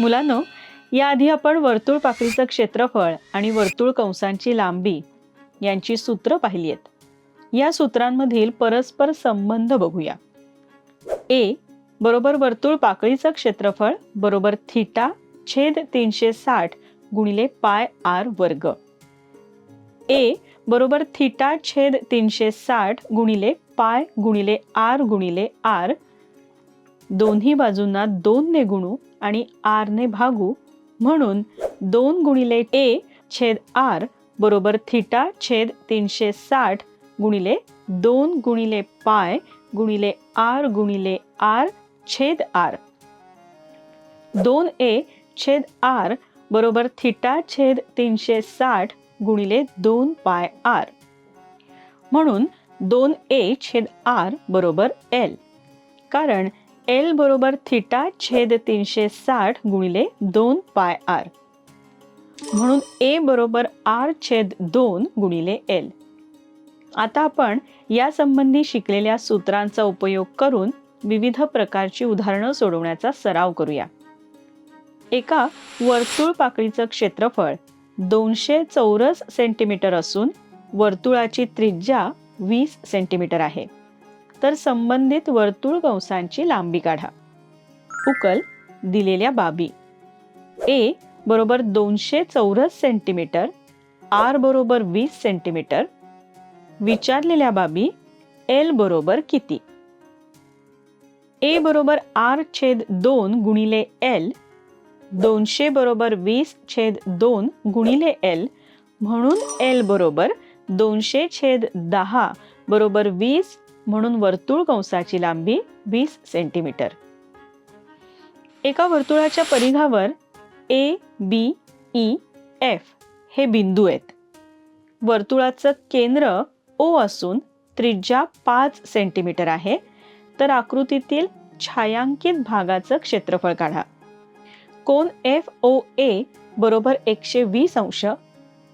मुलांनो याआधी आपण वर्तुळ पाकळीचं क्षेत्रफळ आणि वर्तुळ कंसांची लांबी यांची सूत्र पाहिली आहेत. या सूत्रांमधील परस्पर संबंध बघूया. ए बरोबर वर्तुळ पाकळीचं क्षेत्रफळ बरोबर थिटा छेद तीनशे साठ गुणिले पाय आर वर्ग. ए बरोबर थिटा छेद तीनशे साठ गुणिले पाय गुणिले आर गुणिले आर दोन्ही बाजूंना दोन ने गुणू आणि आर ने भागू. म्हणून दोन गुणिले ए छेद आर बरोबर थिटा छेद तीनशे साठ गुणिले दोन गुणिले पाय गुणिले आर गुणिले आर छेद आर. दोन ए छेद आर बरोबर थिटा छेद तीनशे साठ गुणिले दोन पाय आर. म्हणून दोन ए छेद आर बरोबर एल. कारण एल बरोबर थिटा छेद तीनशे साठ गुणिले दोन पाय आर. म्हणून ए बरोबर आर छेद दोन गुणिले एल. आता आपण यासंबंधी शिकलेल्या सूत्रांचा उपयोग करून विविध प्रकारची उदाहरणं सोडवण्याचा सराव करूया. एका वर्तुळ पाकळीचं क्षेत्रफळ दोनशे चौरस सेंटीमीटर असून वर्तुळाची त्रिज्या वीस सेंटीमीटर आहे. तर संबंधित वर्तुळ कंसांची लांबी काढा. उकल दिलेल्या बाबी. ए बरोबर दोनशे चौरस सेंटीमीटर आर बरोबर वीस सेंटीमीटर. विचारलेल्या बाबी एल बरोबर किती? ए बरोबर आर छेद दोन गुणिले एल दोनशे बरोबर वीस छेद दोन गुणिले एल म्हणून एल बरोबर दोनशे छेद दहा बरोबर वीस म्हणून वर्तुळ कंसाची लांबी वीस सेंटीमीटर. एका वर्तुळाच्या परिघावर ए बी ई एफ हे बिंदू आहेत. वर्तुळाचं केंद्र ओ असून त्रिज्या पाच सेंटीमीटर आहे. तर आकृतीतील छायांकित भागाचं क्षेत्रफळ काढा. कोण एफ ओ ए बरोबर एकशे वीस अंश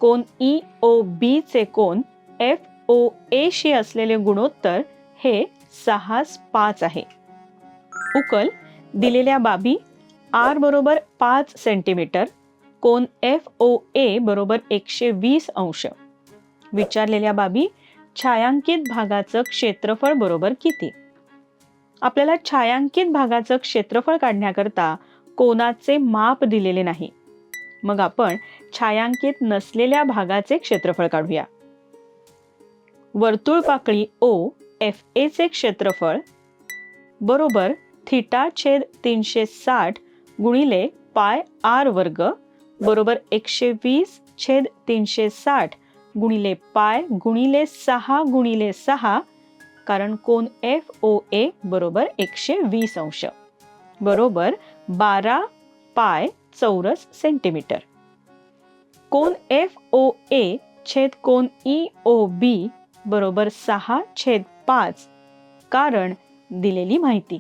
कोन ई ओ बी चे कोण एफ ओ ए शी असलेले गुणोत्तर हे सहास पाच आहे. उकल दिलेल्या बाबी आर बरोबर पाच सेंटीमीटर कोण एफ ओ ए बरोबर एकशे वीस अंश. विचारलेल्या बाबी छायांकित भागाचं क्षेत्रफळ बरोबर किती? आपल्याला छायांकित भागाचं क्षेत्रफळ काढण्याकरता कोणाचे माप दिलेले नाही. मग आपण छायांकित नसलेल्या भागाचे क्षेत्रफळ काढूया. वर्तुळ पाकळी ओ एफ एचे क्षेत्रफळ बरोबर थिटा छेद तीनशे साठ गुणिले पाय आर वर्ग बरोबर एकशे वीस छेद तीनशे साठ गुणिले पाय गुणिले सहा गुणिले सहा कारण कोण एफ ओ ए बरोबर एकशे वीस अंश. बरोबर बारा पाय चौरस सेंटीमीटर. कोण एफ ओ ए छेद कोण ई ओ बी बरोबर सहा छेद पाच कारण दिलेली माहिती.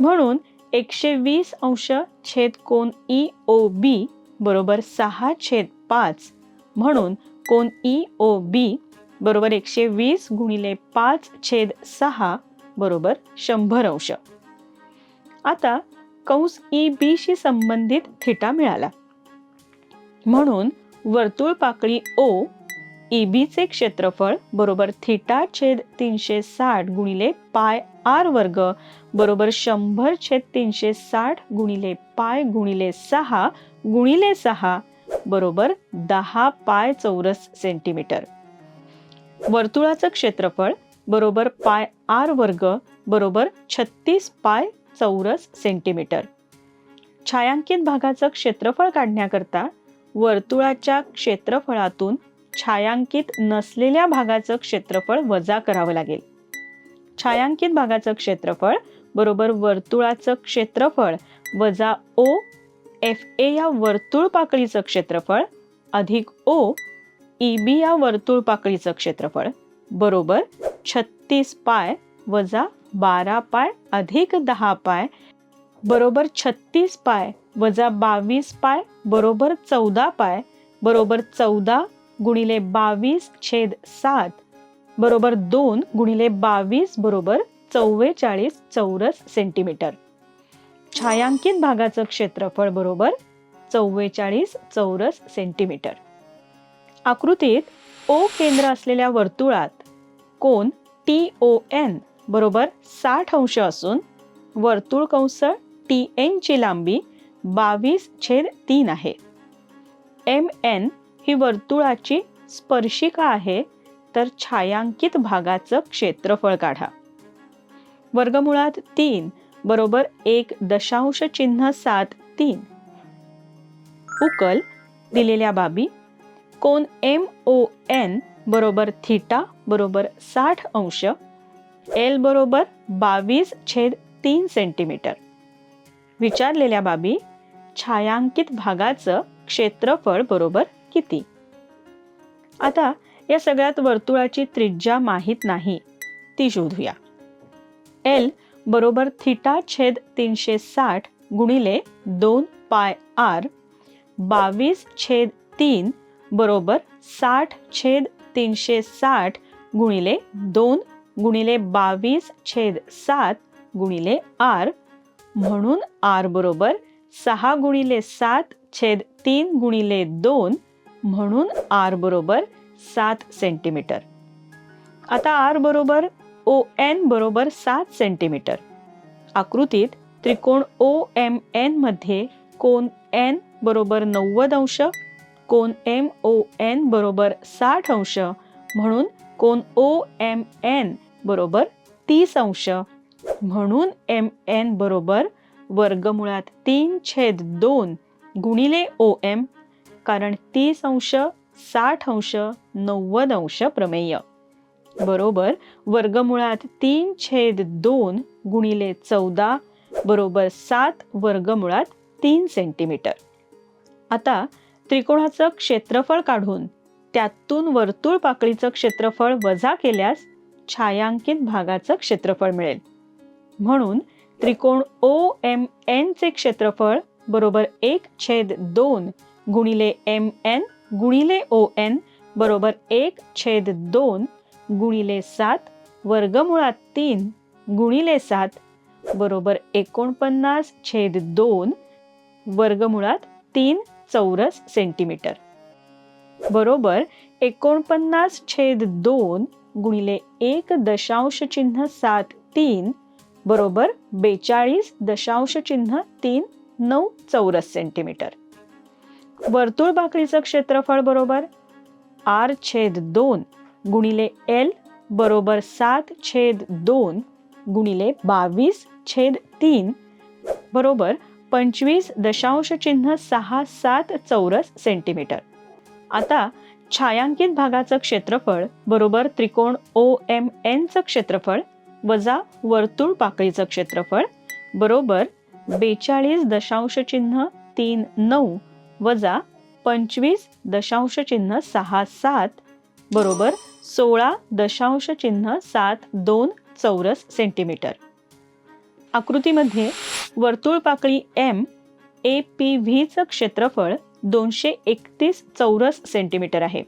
म्हणून एकशे वीस अंश छेद कोन ई ओ बी बरोबर सहा छेद पाच म्हणून कोन ई ओ बी बरोबर एकशे वीस गुणिले पाच छेद सहा बरोबर शंभर अंश. आता कंस ई बी शी संबंधित थिटा मिळाला. म्हणून वर्तुळ पाकळी ओ ई बीचे क्षेत्रफळ बरोबर थिटा छेद तीनशे साठ गुणिले पाय आर वर्ग बरोबर शंभर छेद तीनशे साठ गुणिले पाय गुणिले सहा गुणिले सहा बरोबर दहा पाय चौरस सेंटीमीटर. वर्तुळाचं क्षेत्रफळ बरोबर पाय आर वर्ग बरोबर छत्तीस पाय चौरस सेंटीमीटर. छायांकित भागाचं क्षेत्रफळ काढण्याकरता वर्तुळाच्या क्षेत्रफळातून छायांकित नसलेल्या भागाचं क्षेत्रफळ वजा करावं लागेल. छायांकित भागाचं क्षेत्रफळ बरोबर वर्तुळाचं क्षेत्रफळ वजा ओ एफ ए या वर्तुळ पाकळीचं क्षेत्रफळ अधिक ओ ई बी या वर्तुळ पाकळीचं क्षेत्रफळ बरोबर छत्तीस पाय वजा बारा पाय अधिक दहा पाय बरोबर छत्तीस पाय वजा बावीस पाय बरोबर चौदा पाय बरोबर चौदा गुणिले बावीस छेद सात बरोबर दोन गुणिले बावीस बरोबर चव्वेचाळीस चौरस सेंटीमीटर. छायांकित भागाचं क्षेत्रफळ बरोबर चव्वेचाळीस चौरस सेंटीमीटर. आकृतीत ओ केंद्र असलेल्या वर्तुळात कोन टी ओ एन बरोबर साठ अंश असून वर्तुळ कंसळ टी एनची लांबी बावीस छेद तीन आहे. एम एन ही वर्तुळाची स्पर्शिका आहे तर छायांकित भागाचं क्षेत्रफळ काढा. वर्गमुळात तीन बरोबर एक दशांश चिन्ह सात तीन. उकल दिलेल्या बाबी. कोन एम ओ एन बरोबर थिटा बरोबर साठ अंश. एल बरोबर बावीस छेद तीन सेंटीमीटर. विचारलेल्या बाबी. छायांकित भागाचं क्षेत्रफळ बरोबर किती? आता या सगळ्यात वर्तुळाची त्रिज्या माहीत नाही. ती शोधूया. एल बरोबर थिटा छेद तीनशे साठ गुणिले दोन पाय आर बावीस छेद तीन बरोबर साठ छेद तीनशे साठ गुणिले दोन गुणिले बावीस छेद सात गुणिले आर म्हणून आर बरोबर सहा गुणिले सात छेद तीन गुणिले दोन म्हणून आर बरोबर सात सेंटीमीटर. आता आर बरोबर ओ एन बरोबर सात सेंटीमीटर. आकृतीत त्रिकोण ओ एम एनमध्ये कोन एन बरोबर नव्वद अंश कोन एम ओ एन बरोबर साठ अंश म्हणून कोन ओ एम एन बरोबर तीस अंश म्हणून एम एन बरोबर वर्गमुळात तीन छेद दोन गुणिले ओ एम कारण तीस अंश साठ अंश नव्वद अंश प्रमेय. बरोबर? वर्गमुळात तीन छेद दोन गुणिले चौदा बरोबर सात वर्गमुळात तीन सेंटीमीटर आता त्रिकोणाचं क्षेत्रफळ काढून त्यातून वर्तुळ पाकळीचं क्षेत्रफळ वजा केल्यास छायांकित भागाचं क्षेत्रफळ मिळेल. म्हणून त्रिकोण ओ एम एनचे क्षेत्रफळ बरोबर एक छेद दोन गुणिले एम एन गुणिले ओ एन बरोबर एक छेद दोन गुणिले सात वर्गमुळात तीन गुणिले सात बरोबर एकोणपन्नास छेद दोन वर्गमुळात तीन चौरस सेंटीमीटर. बरोबर एकोणपन्नास छेद दोन गुणिले एक दशांश चिन्ह सात तीन बरोबर बेचाळीस दशांश चिन्ह तीन नऊ चौरस सेंटीमीटर. वर्तुळ भाकरीचं क्षेत्रफळ बरोबर आर छेद दोन गुणिले एल बरोबर सात छेद दोन गुणिले बावीस छेद तीन बरोबर पंचवीस दशांश चिन्ह सहा सात चौरस सेंटीमीटर. आता छायांकित भागाचं क्षेत्रफळ बरोबर त्रिकोण ओ एम एनचं क्षेत्रफळ वजा वर्तुळ पाकळीचं क्षेत्रफळ बरोबर बेचाळीस दशांश चिन्ह तीन नऊ वजा पंचवीस दशांश चिन्ह सहा सात बरोबर सोळा दशांश चिन्ह सात दोन चौरस सेंटीमीटर. आकृतीमध्ये वर्तुळ पाकळी एम ए पी व्हीचं क्षेत्रफळ दोनशे एकतीस चौरस सेंटीमीटर आहे.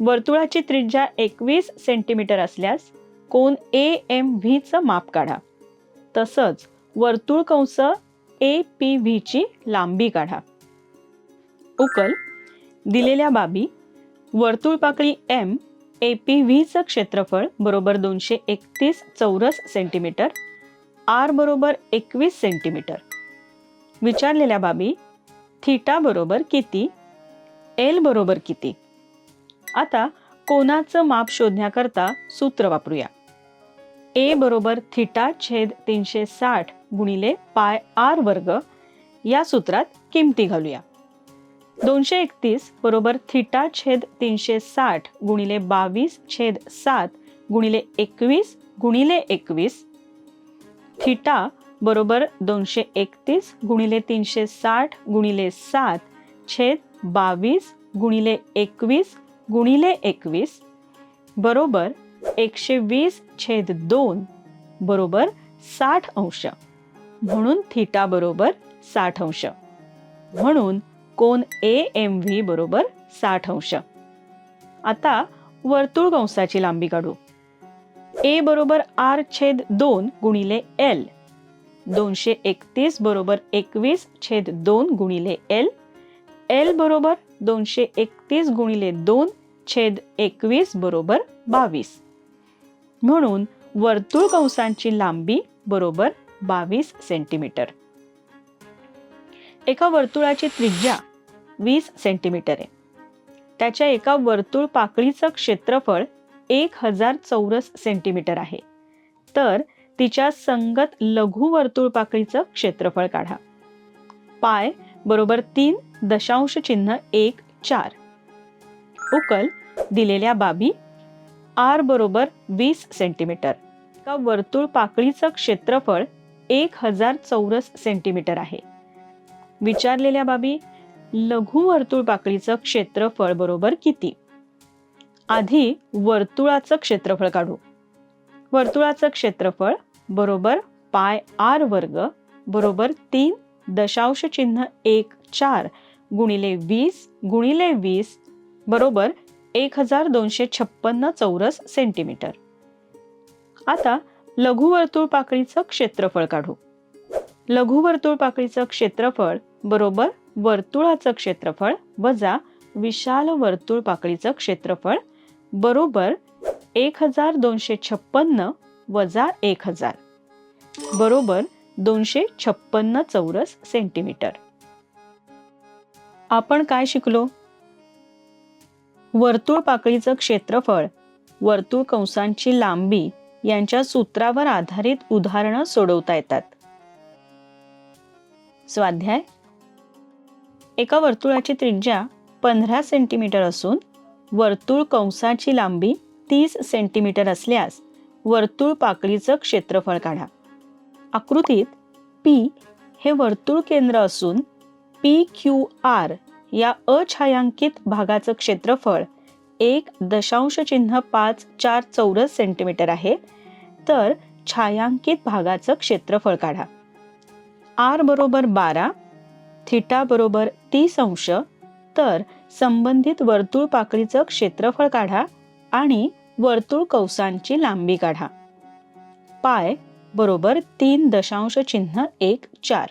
वर्तुळाची त्रिज्या एकवीस सेंटीमीटर असल्यास कोन ए एम व्हीचं माप काढा. तसंच वर्तुळ कंस ए पी व्हीची लांबी काढा. उकल दिलेल्या बाबी वर्तुळ पाकळी एम ए पी व्हीचं क्षेत्रफळ बरोबर दोनशे एकतीस चौरस सेंटीमीटर आर बरोबर एकवीस सेंटीमीटर. विचारलेल्या बाबी थीटा बरोबर किती एल बरोबर किती? आता कोणाचं माप शोधण्याकरता सूत्र वापरूया. ए बरोबर थिटा छेद तीनशे साठ गुणिले पाय आर वर्ग या सूत्रात किमती घालूया. दोनशे एकतीस बरोबर थिटा छेद तीनशे साठ गुणिले बावीस छेद सात गुणिले एकवीस गुणिले एकवीस. थिटा बरोबर दोनशे एकतीस गुणिले तीनशे साठ गुणिले सात छेद बावीस गुणिले एकवीस गुणिले एकवीस. बरोबर एकशे वीस छेद दोन बरोबर साठ अंश. म्हणून थिटा बरोबर साठ अंश. म्हणून कोन ए एम व्ही बरोबर साठ अंश. आता वर्तुळ कंसाची लांबी काढू. ए बरोबर आर छेद दोन गुणिले एल दोनशे एकतीस बरोबर एकवीस छेद दोन गुणिले एल एल बरोबर दोनशे एकतीस गुणिले दोन छेद एकवीस बरोबर बावीस. म्हणून वर्तुळ कंसांची लांबी बरोबर बावीस सेंटीमीटर. एका वर्तुळाची त्रिज्या वीस सेंटीमीटर आहे. त्याच्या एका वर्तुळ पाकळीचं क्षेत्रफळ एक हजार चौरस सेंटीमीटर आहे. तर तिच्या संगत लघु वर्तुळ पाकळीचं क्षेत्रफळ काढा. पाय बरोबर तीन दशांश चिन्ह एक चार. उकल दिलेल्या बाबी आर बरोबर वीस सेंटीमीटर. का वर्तुळ पाकळीचं क्षेत्रफळ एक हजार चौरस सेंटीमीटर आहे. विचारलेल्या बाबी लघु वर्तुळ पाकळीचं क्षेत्रफळ बरोबर किती? आधी वर्तुळाचं क्षेत्रफळ काढू. वर्तुळाचं क्षेत्रफळ बरोबर पाय आर वर्ग बरोबर तीन दशांश चिन्ह एक चार गुणिले वीस गुणिले वीस बरोबर एक हजार दोनशे छप्पन्न चौरस सेंटीमीटर. आता लघुवर्तुळ पाकळीचं क्षेत्रफळ काढू. लघुवर्तुळ पाकळीचं क्षेत्रफळ बरोबर वर्तुळाचं क्षेत्रफळ वजा विशाल वर्तुळ पाकळीचं क्षेत्रफळ बरोबर एक हजार दोनशे छप्पन्न वजा एक हजार बरोबर दोनशे छप्पन्न चौरस सेंटीमीटर. आपण काय शिकलो? वर्तुळ पाकळीचं क्षेत्रफळ वर्तुळ कंसांची लांबी यांच्या सूत्रावर आधारित उदाहरणं सोडवता येतात. स्वाध्याय एका वर्तुळाची त्रिज्या पंधरा सेंटीमीटर असून वर्तुळ कंसाची लांबी तीस सेंटीमीटर असल्यास वर्तुळ पाकळीचं क्षेत्रफळ काढा. आकृतीत पी हे वर्तुळ केंद्र असून पी क्यू आर या अछायांकित भागाचं क्षेत्रफळ एक दशांश चिन्ह पाच चार चौरस सेंटीमीटर आहे. तर छायांकित भागाचं क्षेत्रफळ काढा. आर बरोबर बारा थिटा बरोबर तीस अंश तर संबंधित वर्तुळ पाकळीचं क्षेत्रफळ काढा आणि वर्तुळ कौसांची लांबी काढा. पाय बरोबर तीन दशांश चिन्ह एक चार.